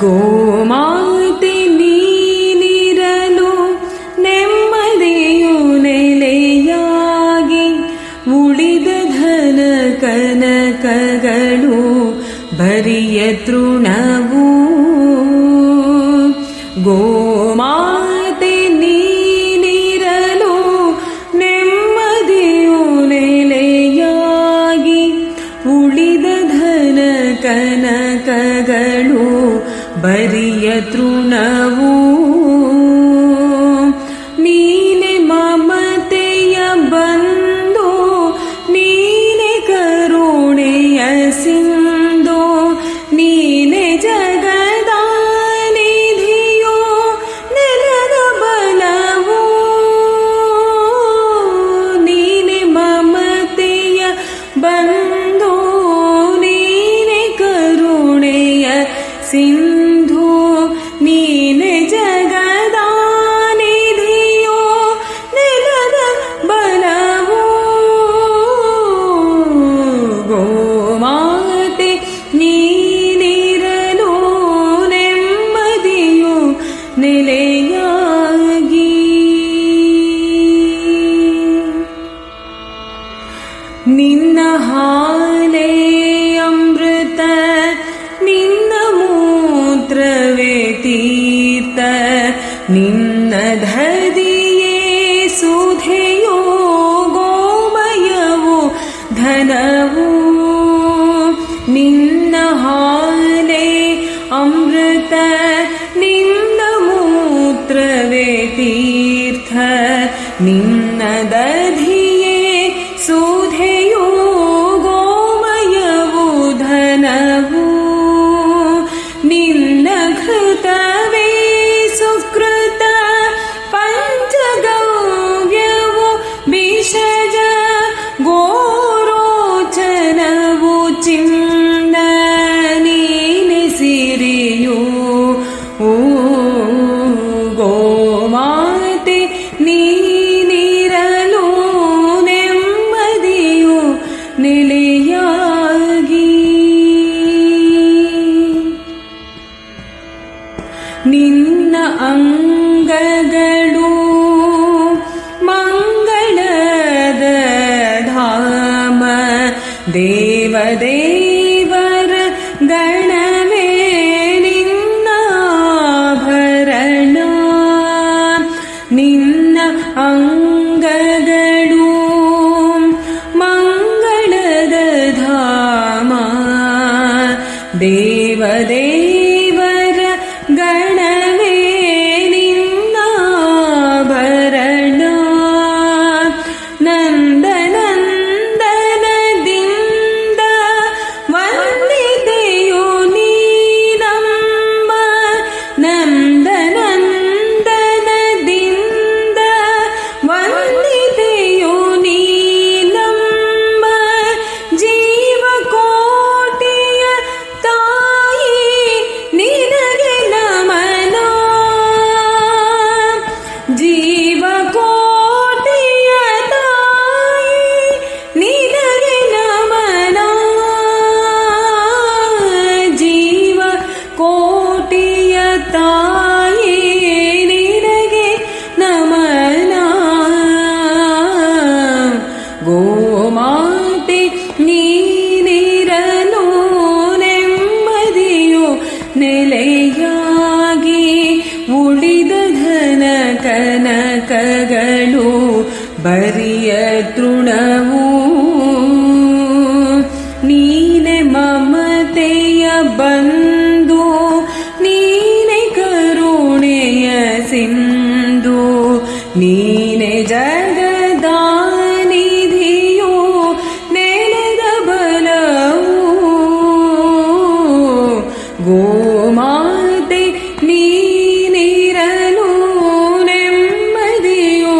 ಗೋಮಾತೆ ನೀನಿರಲು ನೆಮ್ಮದಿಯು ನೆಲೆಯಾಗಿ ಉಳಿದ ಧನ ಕನಕಗಳು. ಬರಿಯ ತೃಣವೂ ಗೋಮಾತೆ ನೀನಿರಲು ನೆಮ್ಮದಿಯು ನೆಲೆಯಾಗಿ ಉಳಿದ ಧನ ಕನಕಗಳು ಬರಿಯ ತೃಣವೂ निलयागी निन्दाले अमृत निन्दमूत्रवेति त निन्न धरिये सुधेय ನಿನ್ನ ದಧಿ तृणव नील ममतेय यन्धु नीने करुणेय सिन्दु नीने जगदनिधियो निलगल गोमाते नीनिरलो ने मियो